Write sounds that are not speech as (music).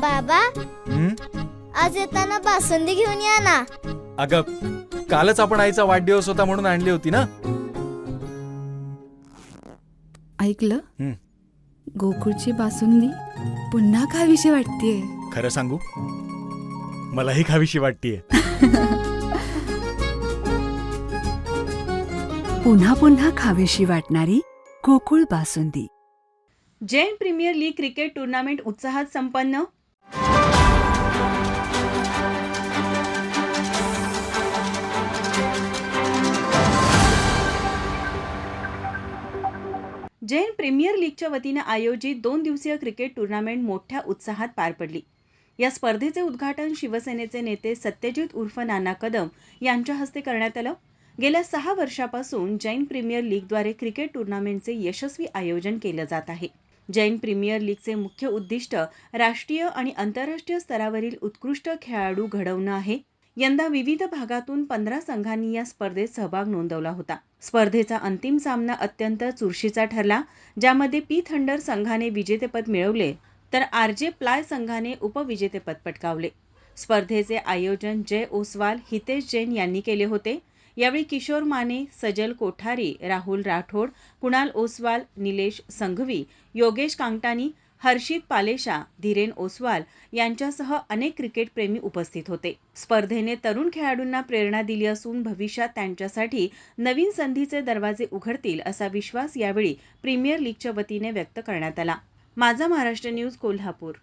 बाबा. हं? आज येताना बासुंदी घेऊन या ना. अगं कालच आपण आईचा वाढदिवस होता म्हणून आणली होती ना? ऐकलं? हं. गोकुळची बासुंदी पुन्हा खावीशी वाटतेय. खरं सांगू? मलाही खावीशी वाटतीये. (laughs) पुन्हा पुन्हा खावीशी वाटणारी Gokul basundi. Jain premier league cricket tournament उत्साहात संपन्न. जैन प्रीमियर लीगच्या वतीनं आयोजित दोन दिवसीय क्रिकेट टुर्नामेंट मोठ्या उत्साहात पार पडली. या स्पर्धेचे उद्घाटन शिवसेनेचे नेते सत्यजित उर्फ नाना कदम यांच्या हस्ते करण्यात आलं. गेल्या सहा वर्षापासून जैन प्रीमियर लीगद्वारे क्रिकेट टुर्नामेंटचे यशस्वी आयोजन केलं जात आहे. जैन प्रीमियर लीगचे मुख्य उद्दिष्ट राष्ट्रीय आणि आंतरराष्ट्रीय स्तरावरील उत्कृष्ट खेळाडू घडवणं आहे. यंदा विविध भागातून पंधरा संघांनी या स्पर्धेत सहभाग नोंदवला होता. स्पर्धेचा अंतिम सामना अत्यंत चुरशीचा ठरला ज्यामध्ये पी थंडर संघाने विजेतेपद मिळवले तर आर जे प्लाय संघाने उपविजेतेपद पटकावले. स्पर्धेचे आयोजन जय ओसवाल हितेश जैन यांनी केले होते. यावेळी किशोर माने सजल कोठारी राहुल राठोड कुणाल ओसवाल निलेश संघवी योगेश कांगटानी हर्षित पालेशा धीरेन ओसवाल यांच्यासह अनेक क्रिकेटप्रेमी उपस्थित होते. स्पर्धेने तरुण खेळाडूंना प्रेरणा दिली असून भविष्यात त्यांच्यासाठी नवीन संधीचे दरवाजे उघडतील असा विश्वास यावेळी प्रीमियर लीगच्या वतीने व्यक्त करण्यात आला. माझा महाराष्ट्र न्यूज कोल्हापूर.